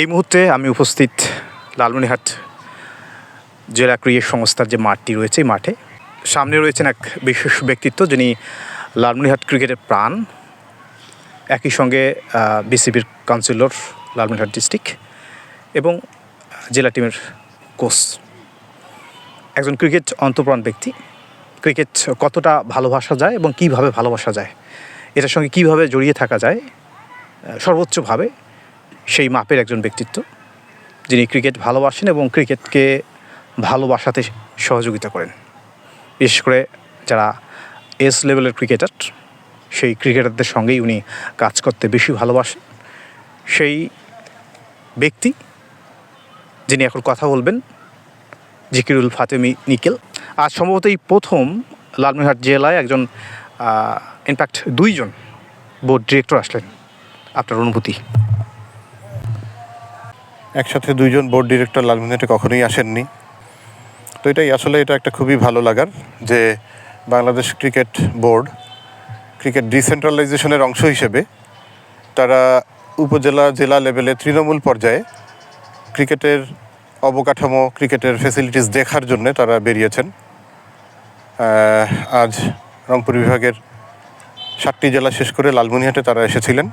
এই মুহূর্তে আমি উপস্থিত লালমনিহাট জেলা ক্রিকেট সংস্থার যে মাঠটি রয়েছে, এই মাঠে সামনে রয়েছেন এক বিশেষ ব্যক্তিত্ব যিনি লালমনিহাট ক্রিকেটের প্রাণ। একই সঙ্গে বিসিবির কাউন্সিলর লালমনিহাট ডিস্ট্রিক্ট এবং জেলা টিমের কোচ। একজন ক্রিকেট অন্তপ্রাণ ব্যক্তি। ক্রিকেট কতটা ভালোবাসা যায় এবং কীভাবে ভালোবাসা যায়, এটার সঙ্গে কীভাবে জড়িয়ে থাকা যায় সর্বোচ্চভাবে সেই মাপের একজন ব্যক্তিত্ব, যিনি ক্রিকেট ভালোবাসেন এবং ক্রিকেটকে ভালোবাসাতে সহযোগিতা করেন। বিশেষ করে যারা এস লেভেলের ক্রিকেটার, সেই ক্রিকেটারদের সঙ্গেই উনি কাজ করতে বেশি ভালোবাসেন। সেই ব্যক্তি, যিনি এখন কথা বলবেন, জিকিরুল ফাতেমি নিকেল। আজ সম্ভবত এই প্রথম লালমনিরহাট জেলায় একজন ইনফ্যাক্ট দুইজন বোর্ড ডিরেক্টর আসলেন। আপনার অনুভূতি? একসাথে দুইজন বোর্ড ডিরেক্টর লালমনিরহাটে কখনোই আসেননি। তো এটাই আসলে এটা একটা খুবই ভালো লাগার যে বাংলাদেশ ক্রিকেট বোর্ড ক্রিকেট ডিসেন্ট্রালাইজেশনের অংশ হিসেবে তারা উপজেলা, জেলা লেভেলে তৃণমূল পর্যায়ে ক্রিকেটের অবকাঠামো ক্রিকেটের ফেসিলিটিস দেখার জন্য তারা বেরিয়েছেন। আজ রংপুর বিভাগের সাতটি জেলা শেষ করে লালমনিরহাটে তারা এসেছিলেন।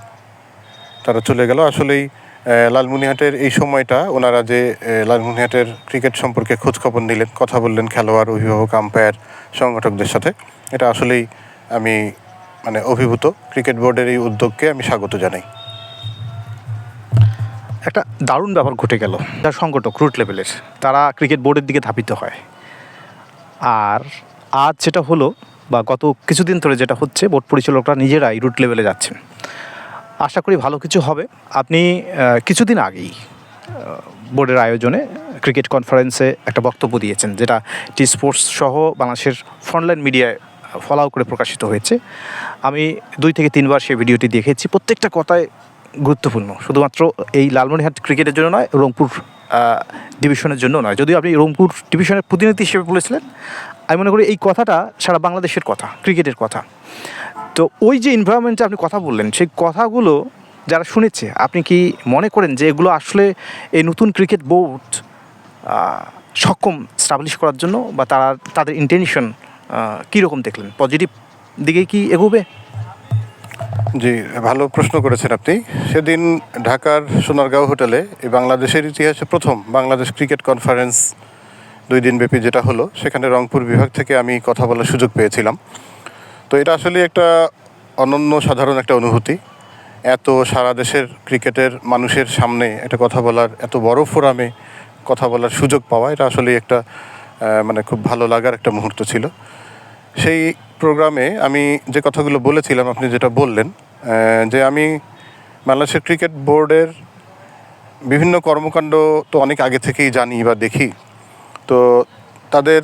তারা চলে গেল। আসলেই আহ, লালমনিরহাটের এই সময়টা ওনারা যে আহ, লালমনিরহাটের ক্রিকেট সম্পর্কে খোঁজখবর নিলেন কথা বললেন খেলোয়াড় অভিভাবক আম্পায়ার সংগঠকদের সাথে। এটা আসলেই আমি মানে অভিভূত। ক্রিকেট বোর্ডের এই উদ্যোগকে আমি স্বাগত জানাই। একটা দারুণ ব্যাপার ঘটে গেল। যার সংগঠক রুট লেভেলের তারা ক্রিকেট বোর্ডের দিকে ধাবিত হয়। আর আজ যেটা হলো বা গত কিছুদিন ধরে যেটা হচ্ছে বোর্ড পরিচালকরা নিজেরাই রুট লেভেলে যাচ্ছেন। আশা করি ভালো কিছু হবে। আপনি কিছুদিন আগেই বোর্ডের আয়োজনে ক্রিকেট কনফারেন্সে একটা বক্তব্য দিয়েছেন, যেটা টি স্পোর্টস সহ বাংলাদেশের ফ্রন্টলাইন মিডিয়ায় ফলাও করে প্রকাশিত হয়েছে। আমি দুই থেকে তিনবার সেই ভিডিওটি দেখেছি। প্রত্যেকটা কথায় গুরুত্বপূর্ণ। শুধুমাত্র এই লালমনিরহাট ক্রিকেটের জন্য নয়, রংপুর ডিভিশনের জন্য নয়। যদিও আপনি রংপুর ডিভিশনের প্রতিনিধি হিসেবে বলেছিলেন আমি মনে করি এই কথাটা সারা বাংলাদেশের কথা, ক্রিকেটের কথা। তো ওই যে এনভায়রনমেন্টে আপনি কথা বললেন, সেই কথাগুলো যারা শুনেছে, আপনি কি মনে করেন যে এগুলো আসলে এই নতুন ক্রিকেট বোর্ড সক্ষম স্টাবলিশ করার জন্য বা তারা, তাদের ইন্টেনশন কীরকম দেখলেন? পজিটিভ দিকে কি এগোবে? জি, ভালো প্রশ্ন করেছেন আপনি। সেদিন ঢাকার সোনারগাঁও হোটেলে এই বাংলাদেশের ইতিহাসে প্রথম বাংলাদেশ ক্রিকেট কনফারেন্স দুই দিনব্যাপী যেটা হলো, সেখানে রংপুর বিভাগ থেকে আমি কথা বলার সুযোগ পেয়েছিলাম। তো এটা আসলে একটা অনন্য সাধারণ একটা অনুভূতি। এত সারা দেশের ক্রিকেটের মানুষের সামনে একটা কথা বলার, এত বড় ফোরামে কথা বলার সুযোগ পাওয়া, এটা আসলে একটা মানে খুব ভালো লাগার একটা মুহূর্ত ছিল। সেই প্রোগ্রামে আমি যে কথাগুলো বলেছিলাম, আপনি যেটা বললেন যে আমি বাংলাদেশের ক্রিকেট বোর্ডের বিভিন্ন কর্মকাণ্ড তো অনেক আগে থেকেই জানি বা দেখি। তো তাদের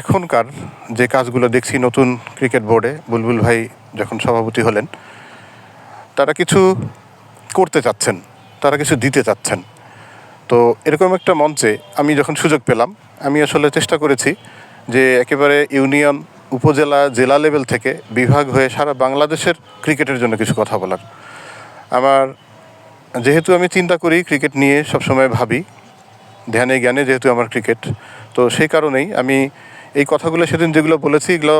এখনকার যে কাজগুলো দেখছি নতুন ক্রিকেট বোর্ডে, বুলবুল ভাই যখন সভাপতি হলেন, তারা কিছু করতে চাচ্ছেন, তারা কিছু দিতে চাচ্ছেন। তো এরকম একটা মঞ্চে আমি যখন সুযোগ পেলাম, আমি আসলে চেষ্টা করেছি যে একেবারে ইউনিয়ন, উপজেলা, জেলা লেভেল থেকে বিভাগ হয়ে সারা বাংলাদেশের ক্রিকেটের জন্য কিছু কথা বলার। আমার যেহেতু আমি চিন্তা করি, ক্রিকেট নিয়ে সবসময় ভাবি, ধ্যানে জ্ঞানে যেহেতু আমার ক্রিকেট তো সেই কারণেই আমি এই কথাগুলো সেদিন যেগুলো বলেছি, এগুলো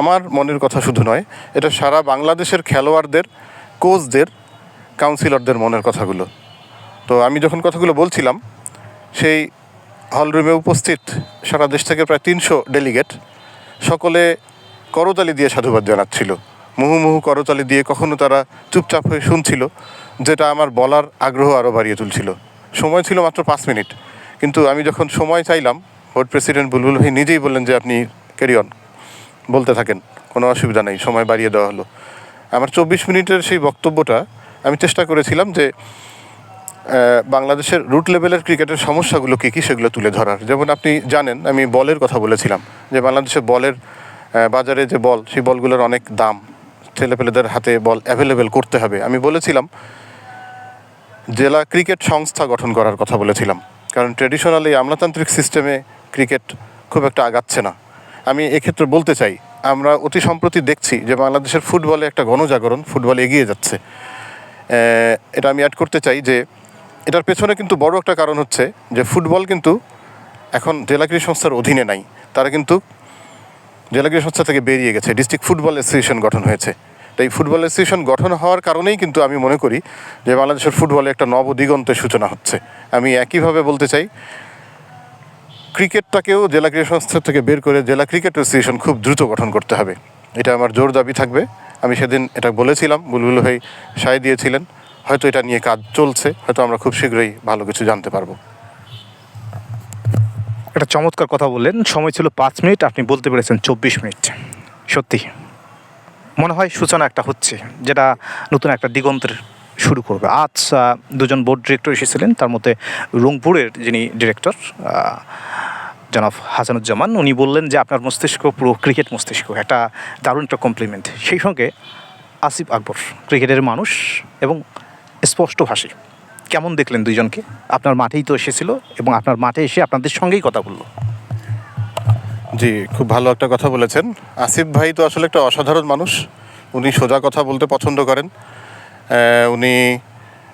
আমার মনের কথা শুধু নয়, এটা সারা বাংলাদেশের খেলোয়াড়দের কোচদের কাউন্সিলরদের মনের কথাগুলো। তো আমি যখন কথাগুলো বলছিলাম, সেই হলরুমে উপস্থিত সারা দেশ থেকে প্রায় তিনশো ডেলিগেট সকলে করতালি দিয়ে সাধুবাদ জানাচ্ছিল। মুহুমুহু করতালি দিয়ে কখনো তারা চুপচাপ হয়ে শুনছিল, যেটা আমার বলার আগ্রহ আরও বাড়িয়ে তুলছিল। সময় ছিল মাত্র পাঁচ মিনিট, কিন্তু আমি যখন সময় চাইলাম বোর্ড প্রেসিডেন্ট বুলবুল ভাই নিজেই বললেন যে আপনি ক্যারি অন বলতে থাকেন, কোনো অসুবিধা নেই, সময় বাড়িয়ে দেওয়া হলো। আমার চব্বিশ মিনিটের সেই বক্তব্যটা আমি চেষ্টা করেছিলাম যে বাংলাদেশের রুট লেভেলের ক্রিকেটের সমস্যাগুলো কী কী সেগুলো তুলে ধরার। যেমন আপনি জানেন, আমি বলের কথা বলেছিলাম, যে বাংলাদেশের বলের বাজারে যে বল, সেই বলগুলোর অনেক দাম, ছেলেপেলেদের হাতে বল অ্যাভেলেবেল করতে হবে। আমি বলেছিলাম, জেলা ক্রিকেট সংস্থা গঠন করার কথা বলেছিলাম। কারণ ট্রেডিশনালি আমলাতান্ত্রিক সিস্টেমে ক্রিকেট খুব একটা আগাচ্ছে না। আমি এক্ষেত্রে বলতে চাই, আমরা অতি সম্প্রতি দেখছি যে বাংলাদেশের ফুটবলে একটা গণজাগরণ ফুটবল এগিয়ে যাচ্ছে। এটা আমি অ্যাড করতে চাই যে, এটার পেছনে কিন্তু বড় একটা কারণ হচ্ছে যে ফুটবল কিন্তু এখন জেলা ক্রীড়া সংস্থার অধীনে নাই। তারা কিন্তু জেলা ক্রীড়া সংস্থা থেকে বেরিয়ে গেছে। ডিস্ট্রিক্ট ফুটবল অ্যাসোসিয়েশন গঠন হয়েছে। তাই ফুটবল অ্যাসোসিয়েশন গঠন হওয়ার কারণেই কিন্তু আমি মনে করি যে বাংলাদেশের ফুটবলে একটা নবদিগন্তের সূচনা হচ্ছে। আমি একইভাবে বলতে চাই ক্রিকেটটাকেও জেলা ক্রীড়া সংস্থা থেকে বের করে জেলা ক্রিকেট অ্যাসোসিয়েশন খুব দ্রুত গঠন করতে হবে। এটা আমার জোর দাবি থাকবে। আমি সেদিন এটা বলেছিলাম, বুলবুল ভাই সায় দিয়েছিলেন, হয়তো এটা নিয়ে কাজ চলছে, হয়তো আমরা খুব শীঘ্রই ভালো কিছু জানতে পারব। একটা চমৎকার কথা বললেন, সময় ছিল পাঁচ মিনিট, আপনি বলতে পেরেছেন চব্বিশ মিনিট। সত্যি। মনে হয় সূচনা একটা হচ্ছে, যেটা নতুন একটা দিগন্তের শুরু করবে। আজ দুজন বোর্ড ডিরেক্টর এসেছিলেন। তার মধ্যে রংপুরের যিনি ডিরেক্টর জনাব হাসানুজ্জামান, উনি বললেন যে, আপনার মস্তিষ্ক পুরো ক্রিকেট মস্তিষ্ক। একটা দারুণ একটা কমপ্লিমেন্ট সেই সঙ্গে আসিফ আকবর ক্রিকেটের মানুষ এবং স্পষ্টভাষী কেমন দেখলেন দুইজনকে? আপনার মাঠেই তো এসেছিল এবং আপনার মাঠে এসে আপনাদের সঙ্গেই কথা বলল। জি, খুব ভালো একটা কথা বলেছেন। আসিফ ভাই তো আসলে একটা অসাধারণ মানুষ। উনি সোজা কথা বলতে পছন্দ করেন। উনি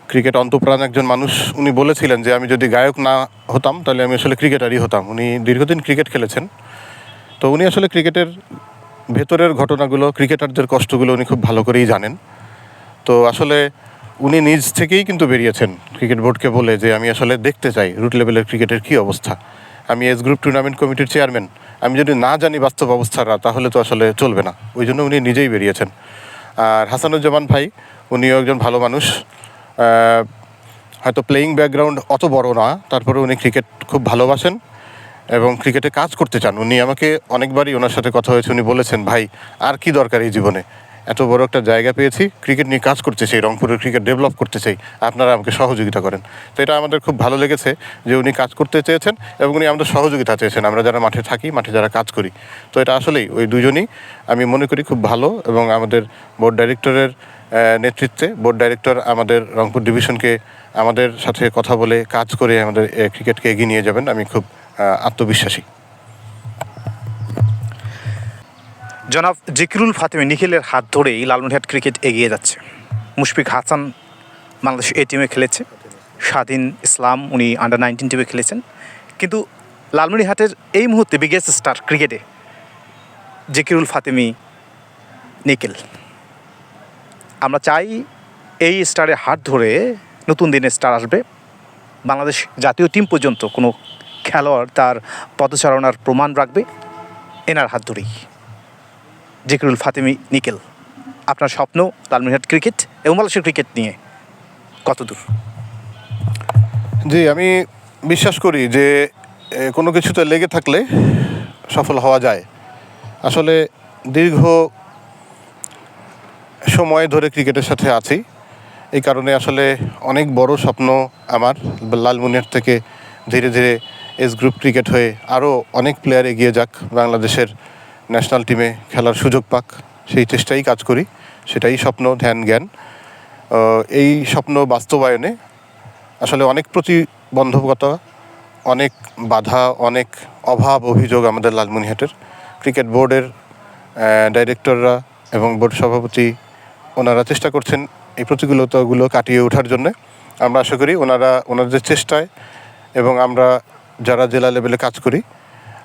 ক্রিকেট অন্তপ্রাণ একজন মানুষ। উনি বলেছিলেন যে, আমি যদি গায়ক না হতাম, তাহলে আমি আসলে ক্রিকেটারই হতাম। উনি দীর্ঘদিন ক্রিকেট খেলেছেন। তো উনি আসলে ক্রিকেটের ভেতরের ঘটনাগুলো ক্রিকেটারদের কষ্টগুলো উনি খুব ভালো করেই জানেন। তো আসলে উনি নিজ থেকেই কিন্তু বেরিয়েছেন ক্রিকেট বোর্ডকে বলে যে, আমি আসলে দেখতে চাই রুট লেভেলের ক্রিকেটের কী অবস্থা। আমি এস গ্রুপ টুর্নামেন্ট কমিটির চেয়ারম্যান আমি যদি না জানি বাস্তব অবস্থাটা, তাহলে তো আসলে চলবে না। ওই জন্য উনি নিজেই বেরিয়েছেন। আর হাসানুজ্জামান ভাই উনিও একজন ভালো মানুষ। হয়তো প্লেয়িং ব্যাকগ্রাউন্ড অত বড় না তারপরে উনি ক্রিকেট খুব ভালোবাসেন এবং ক্রিকেটে কাজ করতে চান। উনি আমাকে অনেকবারই ওনার সাথে কথা হয়েছে, উনি বলেছেন, ভাই, আর কি দরকার এই জীবনে? এত বড় একটা জায়গা পেয়েছি ক্রিকেট নিয়ে কাজ করতে চাই, রংপুরের ক্রিকেট ডেভেলপ করতে চাই, আপনারা আমাকে সহযোগিতা করেন। তো এটা আমাদের খুব ভালো লেগেছে যে উনি কাজ করতে চেয়েছেন এবং উনি আমাদের সহযোগিতা চেয়েছেন। আমরা যারা মাঠে থাকি, মাঠে যারা কাজ করি, তো এটা আসলেই ওই দুজনই আমি মনে করি খুব ভালো এবং আমাদের বোর্ড ডাইরেক্টরের নেতৃত্বে বোর্ড ডাইরেক্টর আমাদের রংপুর ডিভিশনকে আমাদের সাথে কথা বলে, কাজ করে আমাদের ক্রিকেটকে এগিয়ে নিয়ে যাবেন। আমি খুব আত্মবিশ্বাসী। জনাব জিকিরুল ফাতেমি নিখিলের হাত ধরেই লালমনিরহাট ক্রিকেট এগিয়ে যাচ্ছে। মুশফিক হাসান বাংলাদেশ এ টিমে খেলেছে। স্বাধীন ইসলাম, উনি আন্ডার নাইনটিন টিমে খেলেছেন। কিন্তু লালমনিরহাটের এই মুহূর্তে বিগেস্ট স্টার ক্রিকেটে জিকিরুল ফাতেমি, নিখিল। আমরা চাই এই স্টারের হাত ধরে নতুন দিনে স্টার আসবে। বাংলাদেশ জাতীয় টিম পর্যন্ত কোনো খেলোয়াড় তার পদচারণার প্রমাণ রাখবে। এনার হাত ধরেই। জিকরুল ফাতেমি নিকেল, আপনার স্বপ্ন লালমিনহাট ক্রিকেট এবং বাংলাদেশের ক্রিকেট নিয়ে কত দূর জি, আমি বিশ্বাস করি যে কোনো কিছুতে লেগে থাকলে সফল হওয়া যায়। আসলে দীর্ঘ সময় ধরে ক্রিকেটের সাথে আছি। এই কারণে আসলে অনেক বড় স্বপ্ন আমার লালমনিরহাট থেকে ধীরে ধীরে এস গ্রুপ ক্রিকেট হয়ে আরও অনেক প্লেয়ার এগিয়ে যাক, বাংলাদেশের ন্যাশনাল টিমে খেলার সুযোগ পাক। সেই চেষ্টাই কাজ করি, সেটাই স্বপ্ন, ধ্যান, জ্ঞান। এই স্বপ্ন বাস্তবায়নে আসলে অনেক প্রতিবন্ধকতা, অনেক বাধা, অনেক অভাব অভিযোগ আমাদের লালমনিহাটের ক্রিকেট বোর্ডের ডাইরেক্টররা এবং বোর্ড সভাপতি ওনারা চেষ্টা করছেন এই প্রতিকূলতাগুলো কাটিয়ে ওঠার জন্য। আমরা আশা করি ওনারা, ওনাদের চেষ্টায় এবং আমরা যারা জেলা লেভেলে কাজ করি,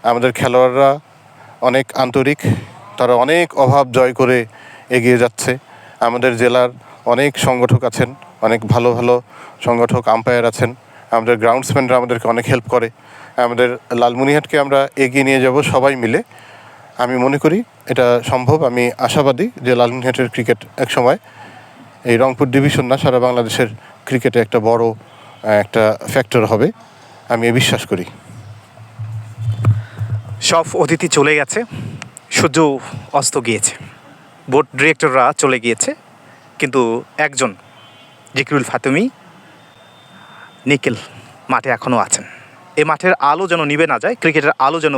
আমাদের খেলোয়াড়রা অনেক আন্তরিক, তারা অনেক অভাব জয় করে এগিয়ে যাচ্ছে। আমাদের জেলার অনেক সংগঠক আছেন, অনেক ভালো ভালো সংগঠক আম্পায়ার আছেন। আমাদের গ্রাউন্ডসম্যানরা আমাদেরকে অনেক হেল্প করে। আমাদের লালমনিহাটকে আমরা এগিয়ে নিয়ে যাব সবাই মিলে। আমি মনে করি এটা সম্ভব। আমি আশাবাদী যে লালমনিহাটের ক্রিকেট এক সময়, এই রংপুর ডিভিশন না, সারা বাংলাদেশের ক্রিকেটে একটা বড় একটা ফ্যাক্টর হবে। আমি এ বিশ্বাস করি। সব অতিথি চলে গেছে। সূর্য অস্ত গিয়েছে। বোর্ড ডিরেক্টররা চলে গিয়েছে। কিন্তু একজন, জিকিরুল ফাতেমি নিকেল মাঠে এখনও আছেন। এই মাঠের আলো যেন নিবে না যায়, ক্রিকেটের আলো যেন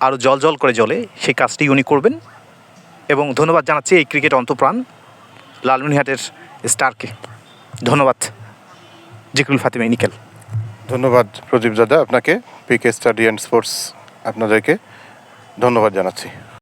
আরও জল জল করে জলে সেই কাজটি উনি করবেন। এবং ধন্যবাদ জানাচ্ছি এই ক্রিকেট অন্তপ্রাণ লালমিনহাটের স্টারকে। ধন্যবাদ, জিকরুল ফাতিমা নিকেল। ধন্যবাদ প্রদীপ দাদা আপনাকে, পিকে স্টাডি অ্যান্ড স্পোর্টস আপনাদেরকে। ধন্যবাদ জানাচ্ছি।